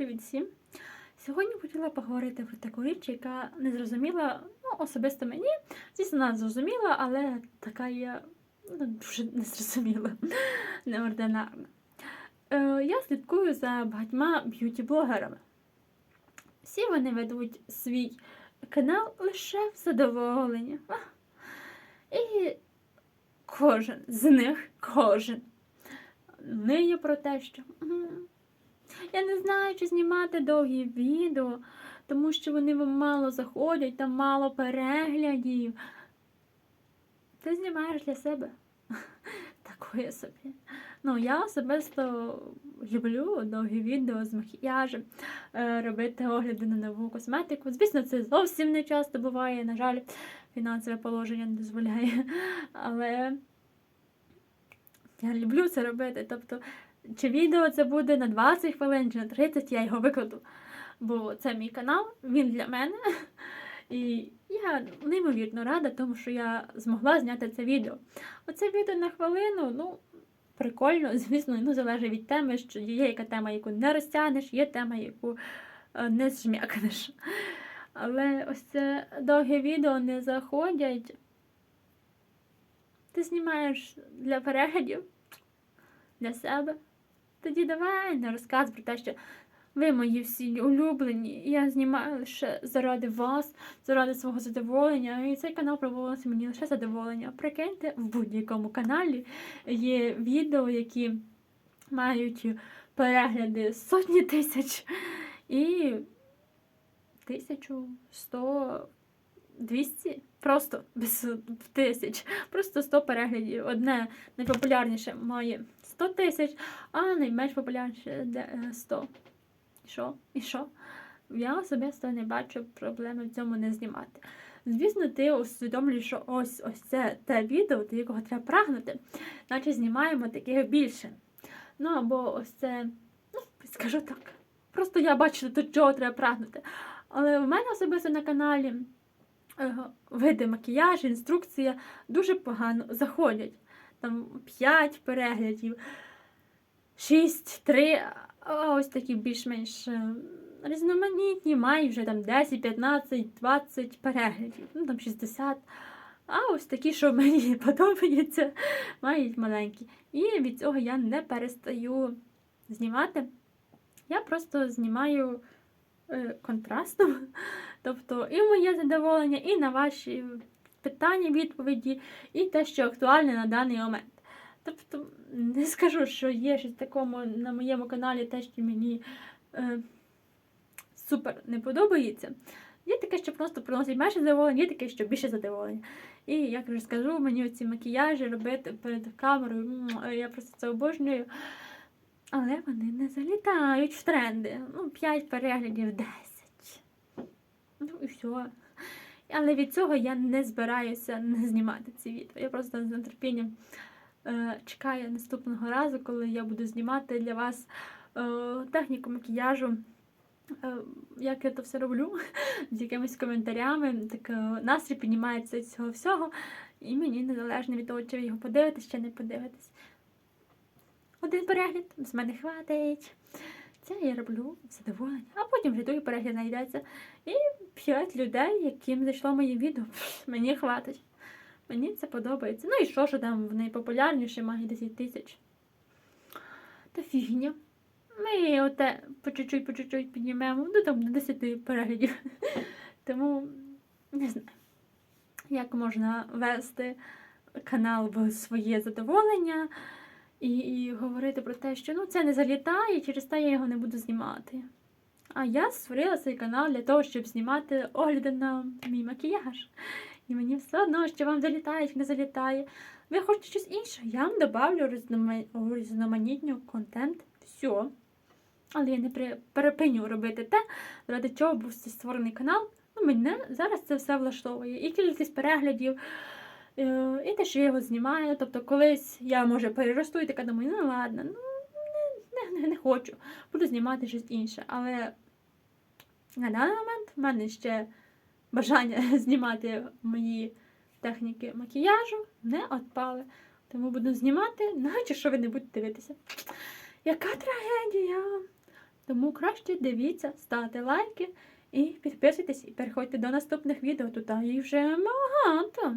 Привіт всім! Сьогодні хотіла поговорити про таку річ, яка не зрозуміла, ну, особисто мені. Звісно, вона зрозуміла, але така є ну, дуже незрозуміла, неординарна. Е, я слідкую за багатьма б'юті-блогерами. Всі вони ведуть свій канал лише в задоволення. І кожен з них, кожен ниє про те, що. «М, я не знаю, чи знімати довгі відео, тому що вони вам мало заходять, там мало переглядів. Ти знімаєш для себе. Такое собі. Ну, я особисто люблю довгі відео з макіяжем, е, робити огляди на нову косметику. Звісно, це зовсім не часто буває, на жаль, фінансове положення не дозволяє. Але я люблю це робити. Тобто, чи відео це буде на 20 хвилин, чи на 30, я його викладу. Бо це мій канал, він для мене. І я неймовірно рада, тому що я змогла зняти це відео. Оце відео на хвилину, ну, прикольно, звісно, ну, залежить від теми, що є яка тема, яку не розтягнеш, є тема, яку е, не зжмякнеш. Але ось це довге відео не заходять. Ти знімаєш для переглядів, для себе. Тоді давай не розказ про те, що ви мої всі улюблені, я знімаю лише заради вас, заради свого задоволення. І цей канал проводиться мені лише задоволення. Прикиньте, в будь-якому каналі є відео, які мають перегляди сотні тисяч і тисячу, сто, двісті. Просто без тисяч. Просто 100 переглядів. Одне найпопулярніше має 100 тисяч, а найменш популярніше е, 100. І що? І що? Я особисто не бачу проблеми в цьому не знімати. Звісно, ти усвідомлюєш, що ось ось це те відео, до якого треба прагнути, наче знімаємо таких більше. Ну або ось це, ну, скажу так. Просто я бачу, до чого треба прагнути. Але в мене особисто на каналі е, види макіяж, інструкція дуже погано заходять. Там 5 переглядів, 6, 3, а ось такі більш-менш е, різноманітні, мають вже там 10, 15, 20 переглядів, ну там 60. А ось такі, що мені подобаються, мають маленькі. І від цього я не перестаю знімати. Я просто знімаю е, контрастом. Тобто і моє задоволення, і на ваші питання, відповіді, і те, що актуальне на даний момент. Тобто, не скажу, що є щось такому на моєму каналі, те, що мені е, супер не подобається. Є таке, що просто приносить менше задоволення, є таке, що більше задоволення. І як вже скажу, мені оці макіяжі робити перед камерою, я просто це обожнюю. Але вони не залітають в тренди. Ну, 5 переглядів, 10. Ну і все. Але від цього я не збираюся не знімати ці відео. Я просто з нетерпінням е, чекаю наступного разу, коли я буду знімати для вас е, техніку макіяжу. Е, як я то все роблю, з якимись коментарями, так е, настрій піднімається з цього всього, і мені незалежно від того, чи ви його подивитесь, чи не подивитесь. Один перегляд з мене хватить. Це я роблю задоволення. А потім вже другий перегляд знайдеться. І п'ять людей, яким зайшло моє відео, мені хватить. Мені це подобається. Ну і що, що там в найпопулярніше має 10 тисяч. Та фігня. Ми оте по чуть-чуть, по чуть-чуть піднімемо, ну там до 10 переглядів. Тому не знаю, як можна вести канал в своє задоволення і, і говорити про те, що ну це не залітає, через те я його не буду знімати. А я створила цей канал для того, щоб знімати огляди на мій макіяж. І мені все одно, що вам залітає, чи не залітає. Ви хочете щось інше? Я вам добавлю різноманітню контент. Все. Але я не перепиню робити те, ради чого був створений канал. Ну, мене зараз це все влаштовує. І кількість переглядів, і те, що я його знімаю. Тобто, колись я може переросту і така думаю, ну ладно, ну не, не, не хочу. Буду знімати щось інше. Але на даний момент в мене ще бажання знімати мої техніки макіяжу не відпали. Тому буду знімати, наче що ви не будете дивитися. Яка трагедія! Тому краще дивіться, ставте лайки і підписуйтесь, і переходьте до наступних відео. Тут їх вже багато.